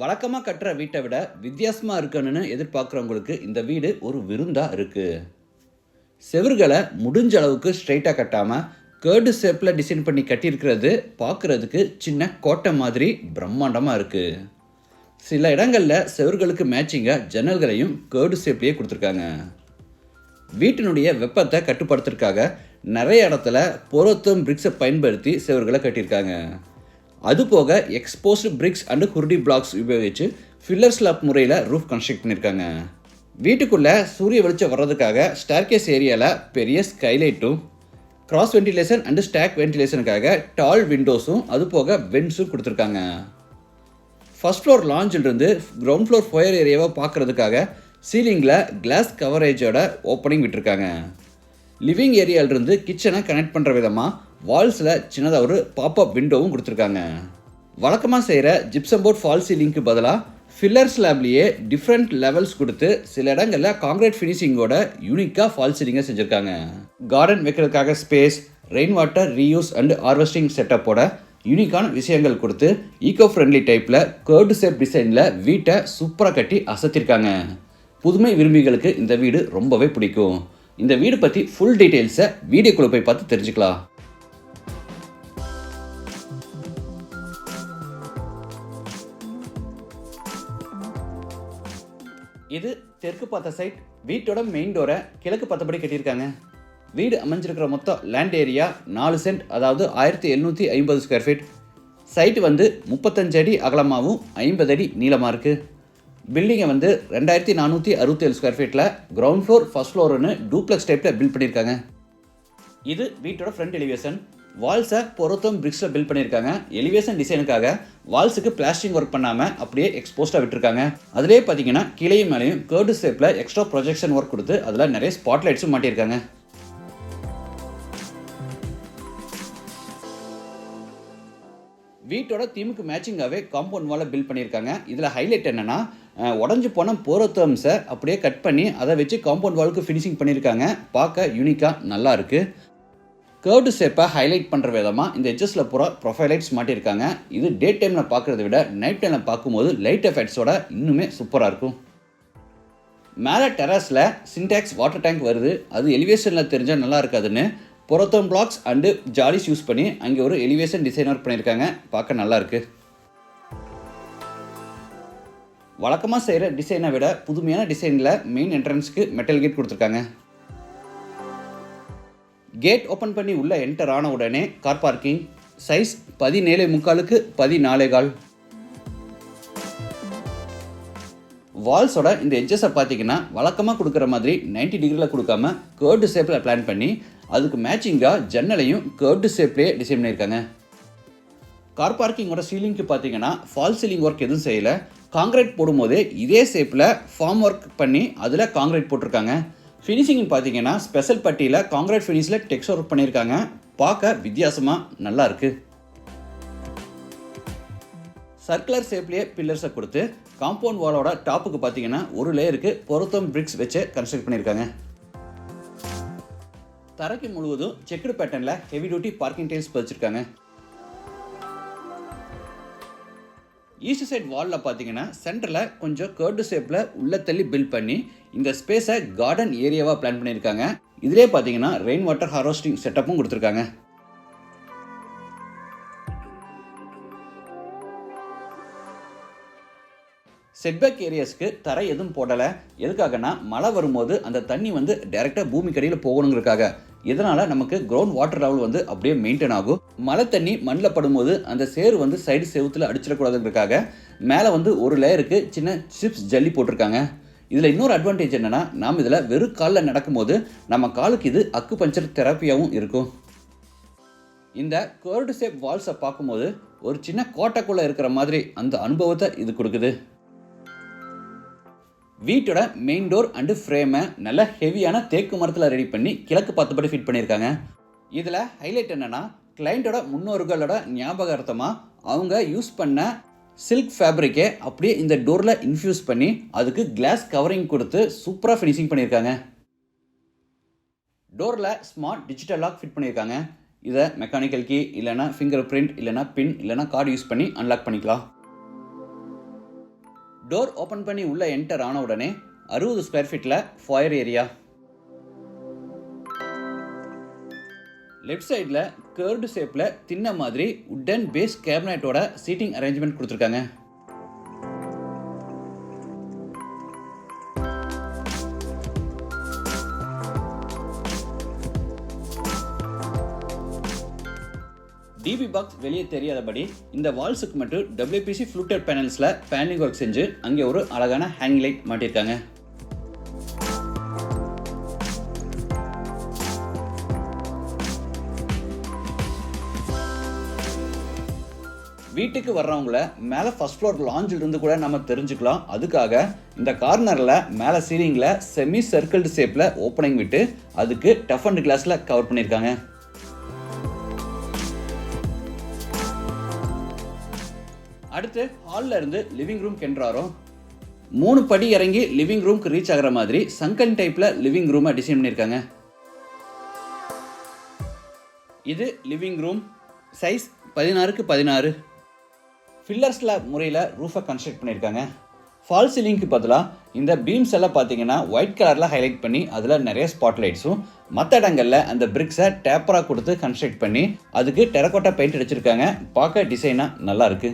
வழக்கமாக கட்டுற வீட்டை விட வித்தியாசமாக இருக்கணும்னு எதிர்பார்க்குறவங்களுக்கு இந்த வீடு ஒரு விருந்தாக இருக்குது செவர்களை முடிஞ்ச அளவுக்கு ஸ்ட்ரைட்டாக கட்டாமல் கேர்டு ஷேப்பில் டிசைன் பண்ணி கட்டியிருக்கிறது பார்க்குறதுக்கு சின்ன கோட்டை மாதிரி பிரம்மாண்டமாக இருக்குது சில இடங்களில் செவர்களுக்கு மேட்சிங்காக ஜன்னல்களையும் கேர்டு ஷேப்லேயே கொடுத்துருக்காங்க. வீட்டினுடைய வெப்பத்தை கட்டுப்படுத்துறதுக்காக நிறைய இடத்துல பொருத்தம் பிரிக்ஸை பயன்படுத்தி செவர்களை கட்டியிருக்காங்க. அதுபோக எக்ஸ்போஸ்டு பிரிக்ஸ் அண்டு குருடி பிளாக்ஸ் உபயோகித்து ஃபில்லர் ஸ்லாப் முறையில் ரூஃப் கன்ஸ்ட்ரக்ட் பண்ணியிருக்காங்க வீட்டுக்குள்ளே சூரிய வெளிச்சம் வர்றதுக்காக ஸ்டார்கேஸ் ஏரியாவில் பெரிய ஸ்கைலைட்டும் கிராஸ் வென்டிலேஷன் அண்டு ஸ்டாக் வென்டிலேஷனுக்காக டால் விண்டோஸும் அதுபோக வென்ஸும் கொடுத்துருக்காங்க. ஃபஸ்ட் ஃப்ளோர் லாஞ்சிலிருந்து கிரவுண்ட் ஃப்ளோர் ஃபயர் ஏரியாவை பார்க்குறதுக்காக சீலிங்கில் கிளாஸ் கவரேஜோட ஓப்பனிங் விட்டுருக்காங்க. லிவிங் ஏரியாவிலிருந்து கிச்சனை கனெக்ட் பண்ணுற விதமாக வால்ஸில் சின்னதாக ஒரு பாப்அப் விண்டோவும் கொடுத்துருக்காங்க. வழக்கமாக செய்கிற ஜிப்சம் போர்ட் ஃபால் சீலிங்க்கு பதிலாக ஃபில்லர் ஸ்லாப்லேயே டிஃப்ரெண்ட் லெவல்ஸ் கொடுத்து சில இடங்களில் காங்கிரீட் ஃபினிஷிங்கோட யூனிக்காக ஃபால் சீலிங்கை செஞ்சுருக்காங்க. கார்டன் வைக்கிறதுக்காக space rain water reuse and harvesting செட்டப்போட யூனிக்கான விஷயங்கள் கொடுத்து ஈகோ ஃப்ரெண்ட்லி டைப்பில் கேர்டு ஷேப் டிசைனில் வீட்டை சூப்பராக கட்டி அசத்திருக்காங்க. புதுமை விரும்பிகளுக்கு இந்த வீடு ரொம்பவே பிடிக்கும். இந்த வீடு பற்றி ஃபுல் டீட்டெயில்ஸை வீடியோக்குள்ளே போய் பார்த்து தெரிஞ்சுக்கலாம். இது தெற்கு பார்த்த சைட் வீட்டோட மெயின் டோரை கிழக்கு பார்த்தபடி கட்டியிருக்காங்க. வீடு அமைஞ்சிருக்கிற மொத்தம் லேண்ட் ஏரியா நாலு சென்ட் அதாவது ஆயிரத்தி எழுநூற்றி ஐம்பது ஸ்கொயர் ஃபீட் சைட்டு வந்து முப்பத்தஞ்சு அடி அகலமாகவும் ஐம்பது அடி நீளமாக இருக்குது பில்டிங்கை வந்து ரெண்டாயிரத்தி நானூற்றி அறுபத்தேழு ஸ்கொயர் ஃபீட்டில் கிரவுண்ட் ஃப்ளோர் ஃபர்ஸ்ட் ஃப்ளோர்னு டூப்ளெக்ஸ் டைப்பில் பில்ட் பண்ணியிருக்காங்க. இது வீட்டோட ஃப்ரண்ட் எலிவேஷன் வால்ஸை பொருத்தம் பிரிக்ஸில் பில்ட் பண்ணியிருக்காங்க. எலிவேஷன் டிசைனுக்காக வால்ஸுக்கு பிளாஸ்டிங் ஒர்க் பண்ணாமல் அப்படியே எக்ஸ்போஸ்டாக விட்டுருக்காங்க. அதிலே பார்த்தீங்கன்னா கிளையும் மேலேயும் கேர்டு ஷேப்பில் எக்ஸ்ட்ரா ப்ரொஜெக்ஷன் ஒர்க் கொடுத்து அதில் நிறைய ஸ்பாட்லைட்ஸும் மாட்டியிருக்காங்க. வீட்டோட தீமுக்கு மேட்சிங்காகவே காம்பவுண்ட் வாலை பில்ட் பண்ணியிருக்காங்க. இதில் ஹைலைட் என்னென்னா உடஞ்சி போன போரோத்தம்ஸை அப்படியே கட் பண்ணி அதை வச்சு காம்பவுண்ட் வாலுக்கு ஃபினிஷிங் பண்ணியிருக்காங்க. பார்க்க யூனிக்காக நல்லா இருக்குது கேர்டு ஷேப்பை ஹைலைட் பண்ணுற விதமாக இந்த எட்ஜஸில் பூரா ப்ரொஃபைலைட்ஸ் மாட்டியிருக்காங்க. இது டே டைமில் பார்க்குறத விட நைட் டைமில் பார்க்கும்போது லைட் எஃபெக்ட்ஸோட இன்னுமே சூப்பராக இருக்கும். மேலே டெரஸில் சின்டாக்ஸ் வாட்டர் டேங்க் வருது. அது எலிவேஷனில் தெரிஞ்சால் நல்லா இருக்காதுன்னு porotherm blocks and jaalis use பண்ணி அங்கே ஒரு எலிவேஷன் டிசைன் ஒர்க் பண்ணியிருக்காங்க. பார்க்க நல்லாயிருக்கு வழக்கமாக செய்கிற டிசைனை விட புதுமையான டிசைனில் மெயின் என்ட்ரன்ஸ்க்கு மெட்டல் கேட் கொடுத்துருக்காங்க. கேட் ஓப்பன் பண்ணி உள்ளே என்டர் ஆன உடனே கார் பார்க்கிங் சைஸ் பதினேழு முக்காலுக்கு பதினாலே கால். வால்ஸோட இந்த எட்ஜஸை பார்த்தீங்கன்னா வழக்கமாக கொடுக்குற மாதிரி 90 டிகிரியில் கொடுக்காம கேர்டு ஷேப்பில் பிளான் பண்ணி அதுக்கு மேட்சிங்காக ஜன்னலையும் கேர்டு ஷேப்லேயே டிசைன் பண்ணியிருக்காங்க. கார் பார்க்கிங்கோட சீலிங்க்கு பார்த்தீங்கன்னா ஃபால் சீலிங் ஒர்க் எதுவும் செய்யலை. காங்கிரீட் போடும்போது இதே ஷேப்பில் ஃபார்ம் ஒர்க் பண்ணி அதில் காங்கிரீட் போட்டிருக்காங்க. ஃபினிஷிங் பார்த்தீங்கன்னா ஸ்பெஷல் பட்டியில் காங்கிரீட் ஃபினிஷில் டெக்ஸ்ட் ஒர்க் பண்ணியிருக்காங்க. பார்க்க வித்தியாசமாக நல்லா இருக்குது சர்க்குலர் ஷேப்லேயே பில்லர்ஸை கொடுத்து காம்பவுண்ட் வாலோட டாப்புக்கு பார்த்தீங்கன்னா ஒரு லேயருக்கு பொருத்தம் பிரிக்ஸ் வச்சு கன்ஸ்ட்ரக்ட் பண்ணியிருக்காங்க. தரைக்கு முழுவதும் செக்குடு பேட்டர்னில் ஹெவி டியூட்டி பார்க்கிங் டைல்ஸ் பதிச்சிருக்காங்க. ஈஸ்ட் சைட் வாலில் பார்த்தீங்கன்னா சென்டரில் கொஞ்சம் கேர்டு ஷேப்பில் உள்ள தள்ளி பில்ட் பண்ணி இந்த ஸ்பேஸை கார்டன் ஏரியாவாக பிளான் பண்ணியிருக்காங்க. இதிலே பார்த்தீங்கன்னா ரெயின் வாட்டர் ஹார்வெஸ்டிங் செட்டப்பும் கொடுத்துருக்காங்க. செட்பேக் ஏரியாஸ்க்கு தரை எதுவும் போடலை. எதுக்காகனா மழை வரும்போது அந்த தண்ணி வந்து டைரெக்டாக பூமி கடியில் போகணுங்கிறதுக்காக. இதனால் நமக்கு கிரவுண்ட் வாட்டர் லெவல் வந்து அப்படியே மெயின்டைன் ஆகும். மழை தண்ணி மண்ணில் படும்போது அந்த சேறு வந்து சைடு செவுத்தில் அடிச்சிடக்கூடாதுங்கிறதுக்காக மேலே வந்து ஒரு லேயருக்கு சின்ன சிப்ஸ் ஜல்லி போட்டிருக்காங்க. இதில் இன்னொரு அட்வான்டேஜ் என்னென்னா நாம் இதில் வெறும் காலில் நடக்கும்போது நம்ம காலுக்கு இது அக்கு பஞ்சர் தெரப்பியாகவும் இருக்கும். இந்த கேர்டு ஷேப் வால்ஸை பார்க்கும்போது ஒரு சின்ன கோட்டைக்குள்ளே இருக்கிற மாதிரி அந்த அனுபவத்தை இது கொடுக்குது. வீட்டோட மெயின் டோர் அண்டு ஃப்ரேமை நல்ல ஹெவியான தேக்கு மரத்தில் ரெடி பண்ணி கிழக்கு பார்த்தபடி ஃபிட் பண்ணியிருக்காங்க. இதில் ஹைலைட் என்னென்னா கிளைண்ட்டோட முன்னோர்களோட ஞாபகார்த்தமாக அவங்க யூஸ் பண்ண சில்க் ஃபேப்ரிக்கை அப்படியே இந்த டோரில் இன்ஃப்யூஸ் பண்ணி அதுக்கு கிளாஸ் கவரிங் கொடுத்து சூப்பராக ஃபினிஷிங் பண்ணியிருக்காங்க. டோரில் ஸ்மார்ட் டிஜிட்டல் லாக் ஃபிட் பண்ணியிருக்காங்க. இதை மெக்கானிக்கல் கீ இல்லைனா ஃபிங்கர் பிரிண்ட் இல்லைனா பின் இல்லைனா கார்டு யூஸ் பண்ணி அன்லாக் பண்ணிக்கலாம். டோர் ஓப்பன் பண்ணி உள்ளே என்டர் ஆன உடனே அறுபது ஸ்கொயர் ஃபீட்டில் ஃபயர் ஏரியா லெஃப்ட் சைடில் கேர்டு ஷேப்பில் தின்ன மாதிரி உட்டன் பேஸ் கேபினட்டோட சீட்டிங் அரேஞ்ச்மெண்ட் கொடுத்துருக்காங்க. டிபி பாக்ஸ் வெளியே தெரியாதபடி இந்த வால்ஸுக்கு மட்டும் டபிள்யூபிசி ஃப்ளூட்டட் பேனல்ஸில் பேனிங் ஒர்க் செஞ்சு அங்கே ஒரு அழகான ஹேங் லைட் மாட்டியிருக்காங்க. வீட்டுக்கு வர்றவங்கள மேலே ஃபர்ஸ்ட் ஃப்ளோர் லாஞ்சில் இருந்து கூட நம்ம தெரிஞ்சுக்கலாம். அதுக்காக இந்த கார்னரில் மேலே சீலிங்கில் செமி சர்க்கிள்டு ஷேப்பில் ஓப்பனிங் விட்டு அதுக்கு டஃப் அண்ட் கிளாஸில் கவர் பண்ணியிருக்காங்க. அடுத்து ஹாலில் இருந்து லிவிங் ரூம் கென்றாரோம் மூணு படி இறங்கி லிவிங் ரூம்க்கு ரீச் ஆகிற மாதிரி சங்கன் டைப்பில் லிவிங் ரூமை டிசைன் பண்ணியிருக்காங்க. இது லிவிங் ரூம் சைஸ் பதினாறுக்கு பதினாறு. ஃபில்லர் ஸ்லாப் முறையில் ரூஃபை கன்ஸ்ட்ரக்ட் பண்ணியிருக்காங்க. ஃபால் சீலிங்க்கு பதிலாக இந்த பீம்ஸ் எல்லாம் பார்த்தீங்கன்னா ஒயிட் கலரில் ஹைலைட் பண்ணி அதில் நிறைய ஸ்பாட் லைட்ஸும் மற்ற இடங்களில் அந்த பிரிக்ஸை டேப்பராக கொடுத்து கன்ஸ்ட்ரக்ட் பண்ணி அதுக்கு டெரக்கோட்டா பெயிண்ட் அடிச்சிருக்காங்க. பார்க்க டிசைனாக நல்லாயிருக்கு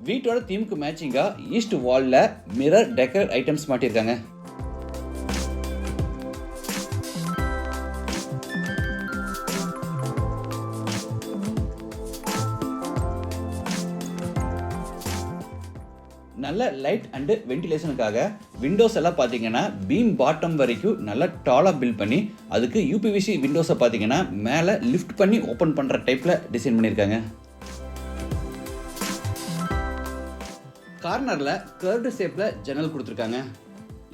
வீட்டோட தீமுக்கு மேட்சிங்காக ஈஸ்ட் வாலில் மிரர் டெக்கர் ஐட்டம்ஸ் மாட்டியிருக்காங்க நல்ல லைட் அண்டு வென்டிலேஷனுக்காக விண்டோஸ் எல்லாம் பார்த்தீங்கன்னா பீம் பாட்டம் வரைக்கும் நல்லா டாலாக பில்ட் பண்ணி அதுக்கு யூபிவிசி விண்டோஸை பார்த்தீங்கன்னா மேலே லிஃப்ட் பண்ணி ஓப்பன் பண்ணுற டைப்பில் டிசைன் பண்ணியிருக்காங்க. கார்னரில் கர்வ்டு ஷேப்பில் ஜன்னல் கொடுத்துருக்காங்க.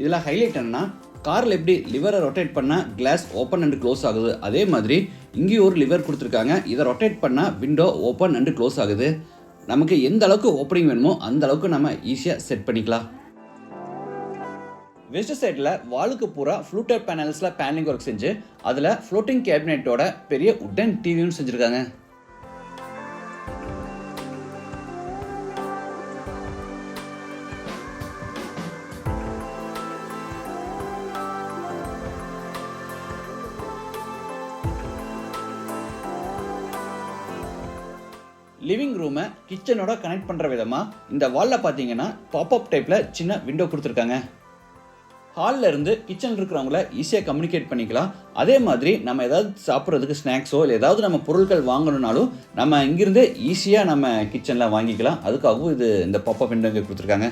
இதில் ஹைலைட் என்னன்னா காரில் எப்படி லிவரை ரொட்டேட் பண்ணால் கிளாஸ் ஓப்பன் அண்ட் க்ளோஸ் ஆகுது அதே மாதிரி இங்கேயும் ஒரு லிவர் கொடுத்துருக்காங்க. இதை ரொட்டேட் பண்ணால் விண்டோ ஓப்பன் அண்ட் க்ளோஸ் ஆகுது. நமக்கு எந்த அளவுக்கு ஓப்பனிங் வேணுமோ அந்த அளவுக்கு நம்ம ஈஸியாக செட் பண்ணிக்கலாம். வெஸ்ட் சைடில் வாலுக்கு பூரா ஃப்ளூட்டர் பேனல்ஸில் பேனலிங் ஒர்க் செஞ்சு அதில் ஃப்ளோட்டிங் கேபினெட்டோட பெரிய உட்டன் டிவியும் செஞ்சுருக்காங்க. ரூமை கிச்சனோட கனெக்ட் பண்ணுற விதமாக இந்த வாலில் பார்த்தீங்கன்னா பாப்அப் டைப்பில் சின்ன விண்டோ கொடுத்துருக்காங்க. ஹாலில் இருந்து கிச்சன் இருக்கிறவங்கள ஈஸியாக கம்யூனிகேட் பண்ணிக்கலாம். அதே மாதிரி நம்ம ஏதாவது சாப்பிட்றதுக்கு ஸ்நாக்ஸோ இல்லை ஏதாவது நம்ம பொருட்கள் வாங்கணுனாலும் நம்ம இங்கிருந்தே ஈஸியாக நம்ம கிச்சனில் வாங்கிக்கலாம். அதுக்காகவும் இது இந்த பாப்அப் விண்டோ இங்கே கொடுத்துருக்காங்க.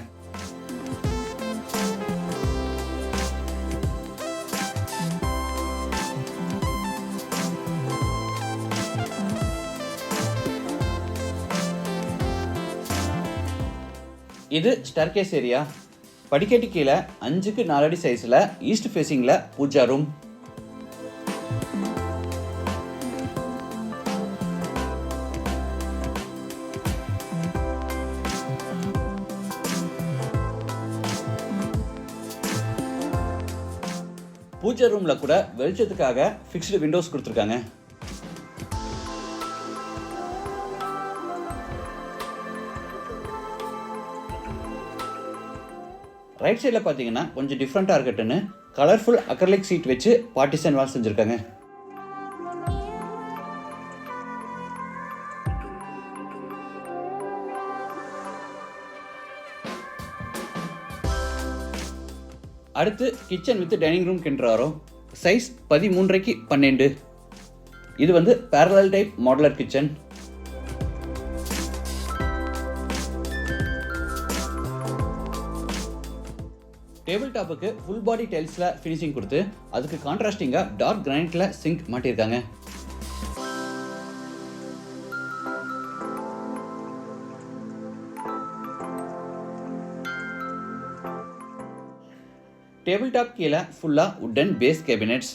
இது ஸ்டர்கேஸ் ஏரியா படிக்கட்டு கீழே அஞ்சுக்கு நாலடி சைஸில் ஈஸ்ட் ஃபேஸிங்கில் பூஜா ரூம் பூஜை ரூமில் கூட வெளிச்சத்துக்காக ஃபிக்ஸ்டு விண்டோஸ் கொடுத்துருக்காங்க. ரைட் சைடில் பார்த்தீங்கன்னா கொஞ்சம் டிஃப்ரெண்ட்டாக இருக்கட்டுன்னு கலர்ஃபுல் அக்ரலிக் சீட் வச்சு பார்ட்டிசன் வால் செஞ்சுருக்காங்க. அடுத்து கிச்சன் வித் டைனிங் ரூம் கிண்டுறாரோ. சைஸ் பதிமூன்றைக்கு பன்னெண்டு. இது வந்து பேரலல் டைப் மாடலர் கிச்சன் டாப்புக்கு ஃபுல் பாடி டைல்ஸில் ஃபினிஷிங் கொடுத்து அதுக்கு கான்ட்ராஸ்டிங்காக டார்க் கிரானைட்டில் சிங்க் மாட்டியிருக்காங்க. டேபிள் டாப் கீழே ஃபுல்லாக உட்டன் பேஸ் கேபினெட்ஸ்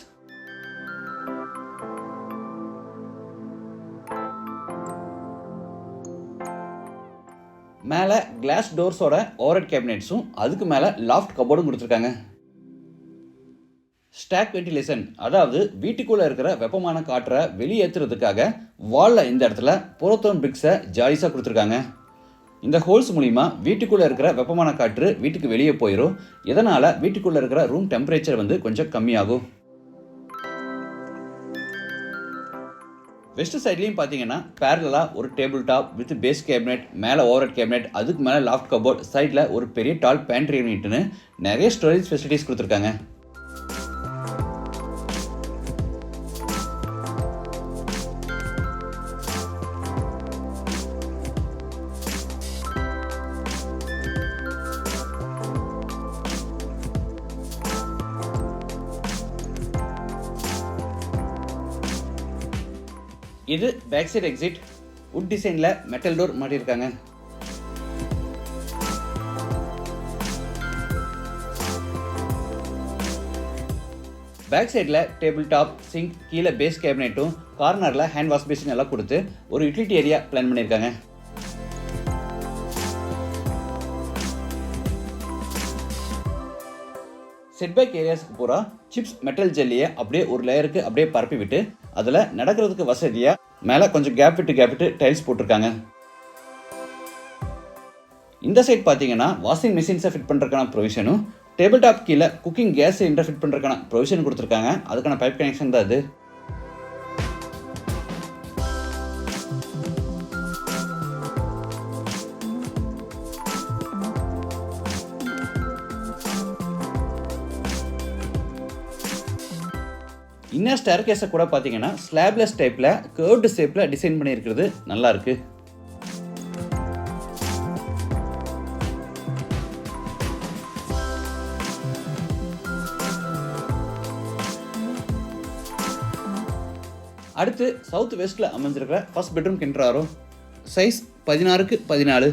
மேலே கிளாஸ் டோர்ஸோட ஓரட் கேபினெட்ஸும் அதுக்கு மேலே லாஃப்ட் கபோர்டும் கொடுத்துருக்காங்க. ஸ்டாக் வெண்டிலேஷன் அதாவது வீட்டுக்குள்ளே இருக்கிற வெப்பமான காற்றை வெளியேற்றுறதுக்காக வாலில் இந்த இடத்துல புறத்தோன் பிரிக்ஸை ஜாலிஸாக கொடுத்துருக்காங்க. இந்த ஹோல்ஸ் மூலிமா வீட்டுக்குள்ளே இருக்கிற வெப்பமான காற்று வீட்டுக்கு வெளியே போயிடும் இதனால் வீட்டுக்குள்ளே இருக்கிற ரூம் டெம்பரேச்சர் வந்து கொஞ்சம் கம்மியாகும். வெஸ்ட் சைட்லேயும் பார்த்தீங்கன்னா பேரலாக ஒரு table top with base cabinet மேலே ஓவர் கேபினெட் அதுக்கு மேலே லாஃப்ட் கபோர்ட் சைடில் ஒரு பெரிய டால் பேண்ட்ரி யூனிட்னு நிறைய ஸ்டோரேஜ் ஃபெசிலிட்டிஸ் கொடுத்துருக்காங்க. இது பேக் சைடு எக்ஸிட் உட் டிசைனில் மெட்டல் டோர் மாட்டியிருக்காங்க. பேக் சைடில் டேபிள் டாப் சிங்க் கீழே பேஸ் கேபினெட்டும் கார்னரில் ஹேண்ட் வாஷ் பேசின் எல்லாம் கொடுத்து ஒரு யூட்டிலிட்டி ஏரியா பிளான் பண்ணியிருக்காங்க. செட்பேக் ஏரியாஸ்க்கு பூரா சிப்ஸ் மெட்டல் ஜெல்லியை அப்படியே ஒரு லேயருக்கு அப்படியே பரப்பி விட்டு அதில் நடக்கிறதுக்கு வசதியாக மேலே கொஞ்சம் கேப் விட்டு கேப் விட்டு டைல்ஸ் போட்டிருக்காங்க. இந்த சைட் பார்த்தீங்கன்னா வாஷிங் மிஷின்ஸை ஃபிட் பண்ணுறதுக்கான ப்ரொவிஷனும் டேபிள் டாப் கீழே குக்கிங் கேஸ் சிலிண்டர் ஃபிட் பண்ணுறதுக்கான ப்ரொவிஷன் கொடுத்துருக்காங்க. அதுக்கான பைப் கனெக்ஷன் தான் அது. இன்னர் ஸ்டேர் கேஸை கூட பார்த்தீங்கன்னா ஸ்லாப்லெஸ் டைப்பில் கேர்வ்டு ஷேப்பில் டிசைன் பண்ணியிருக்கிறது நல்லா இருக்கு. அடுத்து சவுத் வெஸ்ட்டில் அமைஞ்சிருக்கிற ஃபஸ்ட் பெட்ரூம் கிணறாரோ சைஸ் பதினாறுக்கு பதினாலு.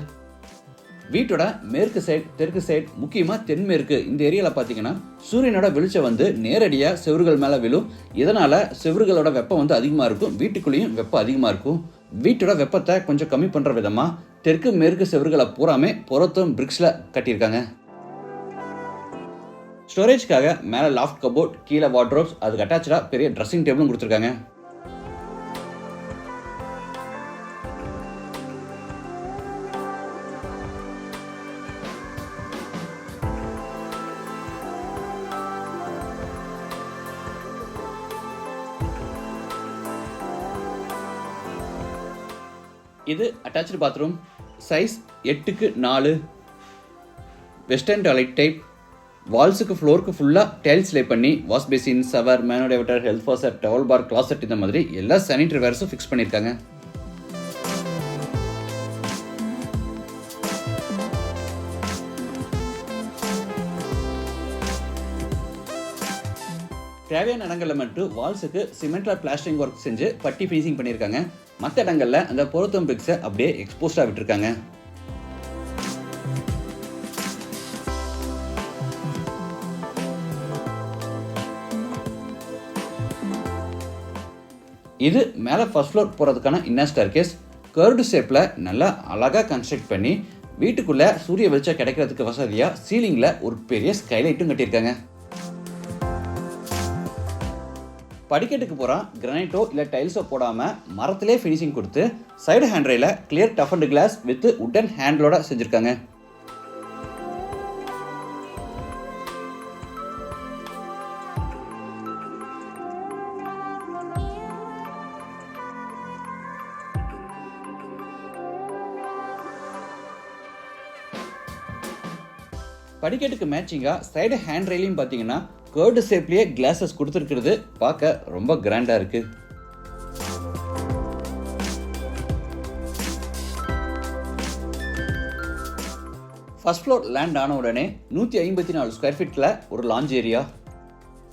வீட்டோட மேற்கு சைடு தெற்கு சைட் முக்கியமாக தென்மேற்கு இந்த ஏரியாவில் பார்த்தீங்கன்னா சூரியனோட வெளிச்சம் வந்து நேரடியாக செவறுகள் மேலே விழும். இதனால் செவறுகளோட வெப்பம் வந்து அதிகமாக இருக்கும். வீட்டுக்குள்ளேயும் வெப்பம் அதிகமாக இருக்கும். வீட்டோட வெப்பத்தை கொஞ்சம் கம்மி பண்ணுற விதமாக தெற்கு மேற்கு செவருகளை பூராமே புறத்தும் பிரிக்ஸில் கட்டியிருக்காங்க. ஸ்டோரேஜ்க்காக மேலே லாஃப்ட் கபோர்ட் கீழே வாட்ரோப்ஸ் அதுக்கு அட்டாச்சாக பெரிய ட்ரெஸ்ஸிங் டேபிளும் கொடுத்துருக்காங்க. இது அட்டாச்சு பாத்ரூம் சைஸ் எட்டுக்கு நாலு. வெஸ்டர்ன் டாய்லெட் டைப் வால்ஸுக்கு ஃப்ளோருக்கு ஃபுல்லாக டைல்ஸ் லே பண்ணி wash basin shower மேனோடேவட்டர் health faucet towel bar closet இந்த மாதிரி எல்லா சானிட்டரி வேர்ஸும் ஃபிக்ஸ் பண்ணியிருக்காங்க தேவையான இடங்களில் மட்டும் வால்ஸுக்கு சிமெண்ட்ல பிளாஸ்டிங் ஒர்க் செஞ்சு பட்டி ஃபினிஷிங் பண்ணியிருக்காங்க. மற்ற இடங்களில் அந்த பொருத்தம் பிக்ஸை அப்படியே எக்ஸ்போஸ்டாக விட்டுருக்காங்க. இது மேலே ஃபர்ஸ்ட் ஃப்ளோர் போகிறதுக்கான இன்னர் ஸ்டார் கேஸ் கர்டு ஷேப்பில் நல்லா அழகாக கன்ஸ்ட்ரக்ட் பண்ணி வீட்டுக்குள்ளே சூரிய வெளிச்சம் கிடைக்கிறதுக்கு வசதியாக சீலிங்கில் ஒரு பெரிய ஸ்கைலைட்டும் கட்டியிருக்காங்க. படிக்கட்டுக்கு போகிறான் கிரானைட்டோ இல்லை டைல்ஸோ போடாமல் மரத்திலே ஃபினிஷிங் கொடுத்து side handrail clear tough and glass with wooden ஹேண்டிலோட செஞ்சுருக்காங்க. படிக்கட்டுக்கு மேட்சிங்காக சைடு ஹேண்ட் ரெயிலையும் பார்த்தீங்கன்னா கேர்டு ஷேப்லேயே கிளாஸஸ் கொடுத்துருக்கிறது. பார்க்க ரொம்ப கிராண்டாக இருக்குது ஃபஸ்ட் ஃப்ளோர் லேண்ட் ஆன உடனே நூற்றி ஐம்பத்தி நாலு ஸ்கொயர் ஃபீட்டில் ஒரு லாஞ்ச் ஏரியா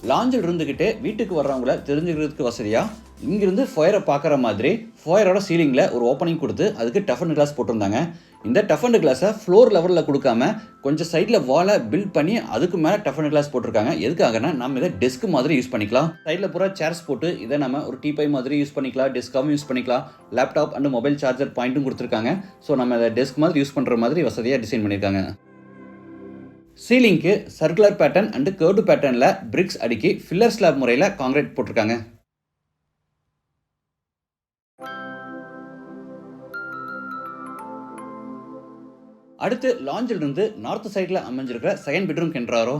லாஞ்சில் இருந்துக்கிட்டே வீட்டுக்கு வர்றவங்கள தெரிஞ்சுக்கிறதுக்கு வசதியாக இங்கிருந்து ஃபயரை பார்க்குற மாதிரி ஃபயரோட சீலிங்கில் ஒரு ஓப்பனிங் கொடுத்து அதுக்கு டஃபன் கிளாஸ் போட்டிருந்தாங்க. இந்த டஃபன் கிளாஸை ஃப்ளோர் லெவலில் கொடுக்காம கொஞ்சம் சைடில் வாலை பில்ட் பண்ணி அதுக்கு மேலே டஃபன் கிளாஸ் போட்டிருக்காங்க. எதுக்காகனா நம்ம இதை டெஸ்க் மாதிரி யூஸ் பண்ணிக்கலாம். சைடில் பூரா சேர்ஸ் போட்டு இதை நம்ம ஒரு டீ பை மாதிரி யூஸ் பண்ணிக்கலாம். டெஸ்க்காகவும் யூஸ் பண்ணிக்கலாம். லேப்டாப் அண்ட் மொபைல் சார்ஜர் பாயிண்ட்டும் கொடுத்துருக்காங்க. ஸோ நம்ம இதை டெஸ்க் மாதிரி யூஸ் பண்ணுற மாதிரி வசதியாக டிசைன் பண்ணியிருக்காங்க. சீலிங்க்கு சர்க்குலர் பேட்டர்ன் அண்ட் கேர்டு பேட்டர்னில் பிரிக்ஸ் அடுக்கி ஃபில்லர் ஸ்லாப் முறையில் காங்கிரீட் போட்டிருக்காங்க. அடுத்து லாஞ்சில் இருந்து நார்த் சைடில் அமைஞ்சிருக்கிற செகண்ட் பெட்ரூம் கென்றாரோ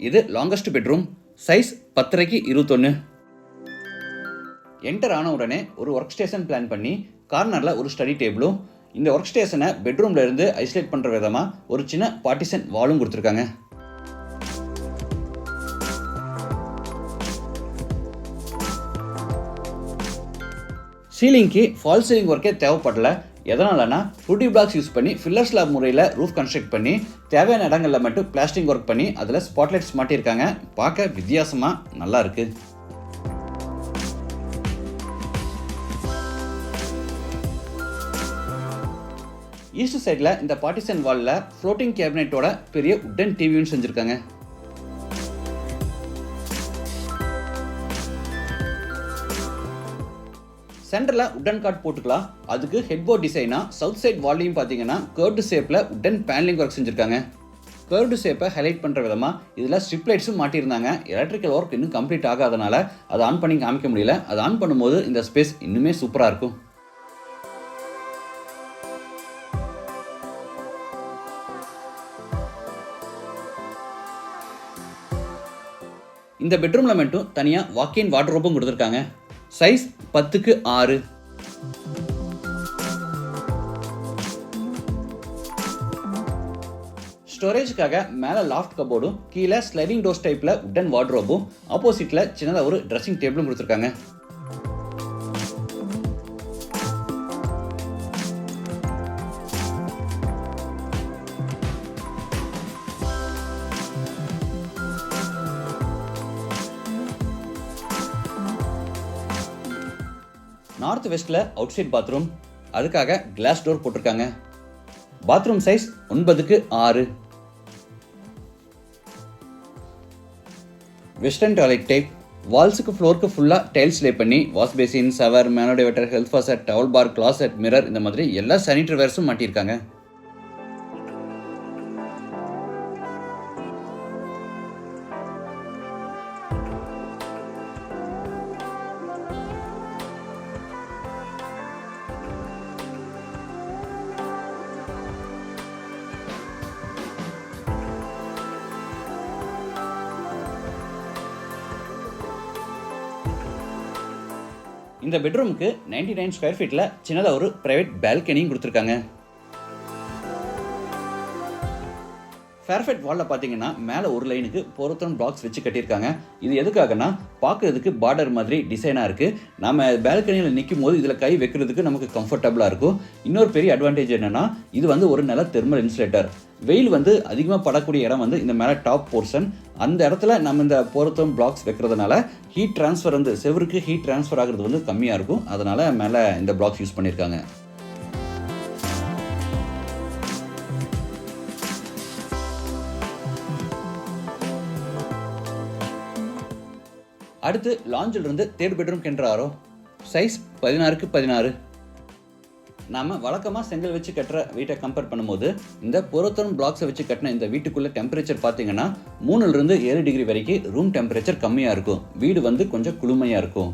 இது லாங்கஸ்ட் பெட்ரூம் சைஸ் பத்தரைக்கு இருபத்தொன்று என்டர் ஆன உடனே ஒரு ஒர்க் ஸ்டேஷன் பிளான் பண்ணி கார்னரில் ஒரு ஸ்டடி டேபிளும் இந்த ஒர்க் ஸ்டேஷனை பெட்ரூமில் இருந்து ஐசோலேட் பண்ணுற விதமாக ஒரு சின்ன பார்ட்டிஷன் வாலும் கொடுத்துருக்காங்க. சீலிங்க்கு ஃபால் சீலிங் ஒர்க்கே தேவைப்படல. எதனாலனா ஃபுட்டி பிளாக்ஸ் யூஸ் பண்ணி ஃபில்லர் ஸ்லாப் முறையில் ரூஃப் கன்ஸ்ட்ரக்ட் பண்ணி தேவையான இடங்களில் மட்டும் பிளாஸ்டிக் ஒர்க் பண்ணி அதில் ஸ்பாட்லைட்ஸ் மாட்டியிருக்காங்க. பார்க்க வித்தியாசமாக நல்லா இருக்கு. ஈஸ்ட் சைடில் இந்த பார்ட்டிசன் வாலில் ஃப்ளோட்டிங் கேபினெட்டோட பெரிய உட்டன் டிவியும் செஞ்சுருக்காங்க. சென்டரில் உட்டன் காட் போட்டுக்கலாம். அதுக்கு ஹெட்போர்ட் டிசைனாக சவுத் சைட் வால்லையும் பார்த்தீங்கன்னா கேர்டு ஷேப்பில் உட்டன் பேனலிங் ஒர்க் செஞ்சுருக்காங்க. கேர்டு ஷேப்பை ஹைலைட் பண்ணுற விதமாக இதில் ஸ்ட்ரிப் லைட்ஸும் மாட்டியிருந்தாங்க. எலக்ட்ரிக்கல் ஒர்க் இன்னும் கம்ப்ளீட் ஆகாதனால அதை ஆன் பண்ணி காமிக்க முடியல. அதை ஆன் பண்ணும்போது இந்த ஸ்பேஸ் இன்னுமே சூப்பராக இருக்கும். இந்த பெட்ரூமில் மட்டும் தனியாக வாக்கின் வாட்ரோப்பும் கொடுத்துருக்காங்க. சைஸ் பத்துக்கு ஆறு. ஸ்டோரேஜுக்காக மேலே லாஃப்ட் கபோர்டும் கீழே ஸ்லைடிங் டோர்ஸ் டைப்பில் உட்டன் வார்ட்ரோபும் ஆப்போசிட்டில் சின்னதாக ஒரு ட்ரெஸ்ஸிங் டேபிளும் கொடுத்துருக்காங்க. நார்த் வெஸ்ட்டில் அவுட் சைட் பாத்ரூம் அதுக்காக கிளாஸ் டோர் போட்டிருக்காங்க. பாத்ரூம் சைஸ் ஒன்பதுக்கு ஆறு. வெஸ்டர்ன் டாய்லெட் டைப் வால்ஸுக்கு ஃப்ளோருக்கு ஃபுல்லாக டைல்ஸ் லே பண்ணி wash basin shower மேனோடேவேட்டர் health faucet towel bar closet mirror இந்த மாதிரி எல்லா சானிட்டரி வேர்ஸும் மாட்டியிருக்காங்க. இந்த பெட்ரூமுக்கு 99 நைன் ஸ்கொயர் ஃபீட்டில் சின்னதாக ஒரு ப்ரைவேட் பால்கனியும் கொடுத்துருக்காங்க. ஃபேர்ஃபெட் வாலில் பார்த்தீங்கன்னா மேலே ஒரு லைனுக்கு பொருத்தன் பாக்ஸ் வச்சு கட்டியிருக்காங்க. இது எதுக்காகனா பார்க்குறதுக்கு பார்டர் மாதிரி டிசைனாக இருக்குது நம்ம பேல்கனியில் நிற்கும் போது இதில் கை வைக்கிறதுக்கு நமக்கு கம்ஃபர்டபுளாக இருக்கும். இன்னொரு பெரிய அட்வான்டேஜ் என்னென்னா இது வந்து ஒரு நல்ல தெர்மல் இன்சுலேட்டர் வெயில் வந்து அதிகமாக படக்கூடிய இடம் வந்து இந்த மேலே டாப் போர்ஷன் அந்த இடத்துல நம்ம இந்த பொருத்தம் பிளாக்ஸ் வைக்கிறதுனால ஹீட் ட்ரான்ஸ்ஃபர் வந்து செவருக்கு ஹீட் ட்ரான்ஸ்ஃபர் ஆகிறது வந்து கம்மியாக இருக்கும். அதனால் மேலே இந்த பிளாக்ஸ் யூஸ் பண்ணியிருக்காங்க. அடுத்து லாஞ்சில் இருந்து தேர்ட் பெட்ரூம் கென்றாரோ? சைஸ் பதினாறுக்கு பதினாறு. நாம் வழக்கமாக செங்கல் வச்சு கட்டுற வீட்டை கம்பேர் பண்ணும்போது இந்த புறத்தரும் பிளாக்ஸை வச்சு கட்டின இந்த வீட்டுக்குள்ள டெம்பரேச்சர் பார்த்தீங்கன்னா மூணுலேருந்து ஏழு டிகிரி வரைக்கும் ரூம் டெம்பரேச்சர் கம்மியாக இருக்கும். வீடு வந்து கொஞ்சம் குளுமையாக இருக்கும்.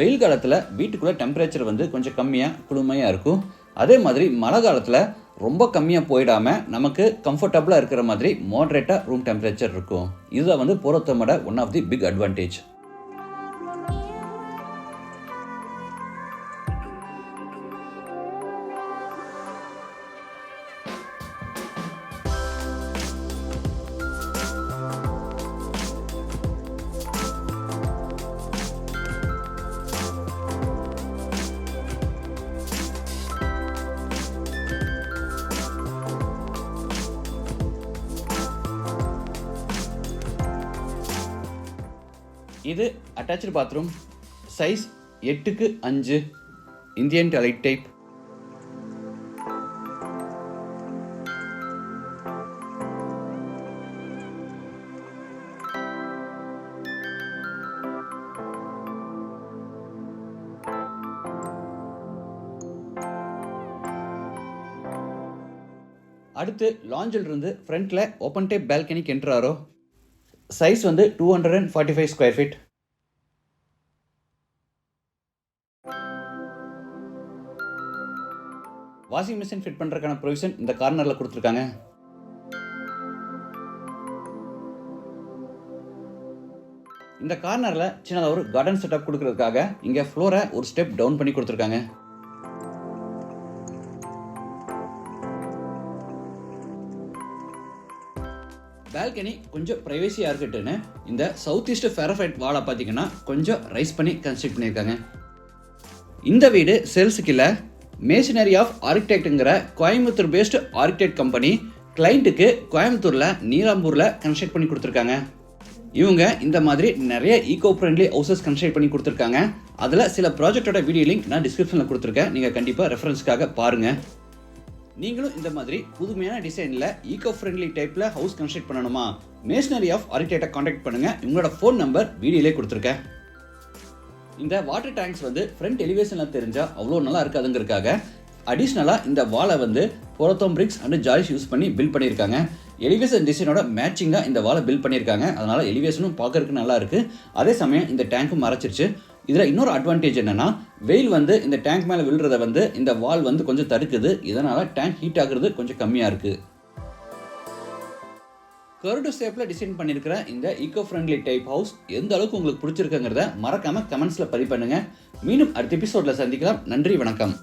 வெயில் காலத்தில் வீட்டுக்குள்ளே டெம்பரேச்சர் வந்து கொஞ்சம் கம்மியாக குளுமையாக இருக்கும். அதே மாதிரி மழை காலத்தில் ரொம்ப கம்மியாக போயிடாமல் நமக்கு கம்ஃபர்டபுளாக இருக்கிற மாதிரி மாட்ரேட்டாக ரூம் டெம்பரேச்சர் இருக்கும். இதுதான் வந்து புறத்தமோட one of the big advantage bathroom size எட்டுக்கு அஞ்சு இந்தியன் டாய்லெட் டைப் அடுத்து லாஞ்சில் இருந்து ஃப்ரண்ட்டில் ஓப்பன் டைப் பால்கனிக்கு என்ட்ராரோ சைஸ் வந்து two hundred and forty five square feet washing machine fit பண்ணுறதுக்கான ப்ரொவிஷன் இந்த கார்னரில் கொடுத்துருக்காங்க. இந்த கார்னரில் சின்னதாக ஒரு கார்டன் செட்டப் கொடுக்கறதுக்காக இங்கே ஃப்ளோரை ஒரு ஸ்டெப் டவுன் பண்ணி கொடுத்துருக்காங்க. பால்கனி கொஞ்சம் ப்ரைவேசியாக இருக்கட்டுன்னு இந்த சவுத் ஈஸ்ட் ஃபேரஃபைட் வாலை பார்த்தீங்கன்னா கொஞ்சம் ரைஸ் பண்ணி கன்ஸ்ட்ரக்ட் பண்ணியிருக்காங்க. இந்த வீடு சேல்ஸுக்கு இல்லை மேஷனரி ஆஃப் ஆர்கிடெக்ட்ங்கிற கோயம்புத்தூர் பேஸ்டு ஆர்கிடெக்ட் கம்பெனி கிளைண்ட்டுக்கு கோயம்புத்தூரில் நீலாம்பூரில் கன்ஸ்ட்ரக்ட் பண்ணி கொடுத்துருக்காங்க. இவங்க இந்த மாதிரி நிறைய ஈகோ ஃப்ரெண்ட்லி ஹவுசஸ் கன்ஸ்ட்ரக்ட் பண்ணி கொடுத்துருக்காங்க. அதில் சில ப்ராஜெக்டோட வீடியோ லிங்க் நான் டிஸ்கிரிப்ஷனில் கொடுத்துருக்கேன். நீங்கள் கண்டிப்பாக ரெஃபரன்ஸ்க்காக பாருங்கள் நீங்களும் இந்த மாதிரி புதுமையான டிசைனில் ஈகோ ஃப்ரெண்ட்லி டைப்பில் ஹவுஸ் கன்ஸ்ட்ரக்ட் பண்ணணுமா? மேஷனரி ஆஃப் ஆர்கிடெக்டை காண்டாக்ட் பண்ணுங்கள் இவங்களோட ஃபோன் நம்பர் வீடியோலே கொடுத்துருக்கேன். இந்த வாட்டர் டேங்க்ஸ் வந்து ஃப்ரண்ட் எலிவேஷனில் தெரிஞ்சால் அவ்வளோ நல்லா இருக்காதுங்கிறதுக்காக அடிஷ்னலாக இந்த வாலை வந்து போரத்தோம் பிரிக்ஸ் அண்ட் ஜாய்ஸ் யூஸ் பண்ணி பில்ட் பண்ணியிருக்காங்க. எலிவேஷன் டிசைனோட மேட்சிங்காக இந்த வாலை பில்ட் பண்ணியிருக்காங்க. அதனால் எலிவேஷனும் பார்க்கறதுக்கு நல்லா இருக்குது அதே சமயம் இந்த டேங்க்கும் மறைச்சிருச்சு. இதில் இன்னொரு அட்வான்டேஜ் என்னென்னா வெயில் வந்து இந்த டேங்க் மேலே விழுறத வந்து இந்த வால் வந்து கொஞ்சம் தடுக்குது. இதனால் டேங்க் ஹீட் ஆகுறது கொஞ்சம் கம்மியாக இருக்குது கருடு ஷேப்பில் டிசைன் பண்ணியிருக்கிற இந்த ஈகோ ஃப்ரெண்ட்லி டைப் ஹவுஸ் எந்த அளவுக்கு உங்களுக்கு பிடிச்சிருக்குங்கிறத மறக்காமல் கமெண்ட்ஸில் பதிவு பண்ணுங்கள் மீண்டும் அடுத்த எபிசோடில் சந்திக்கலாம். நன்றி வணக்கம்.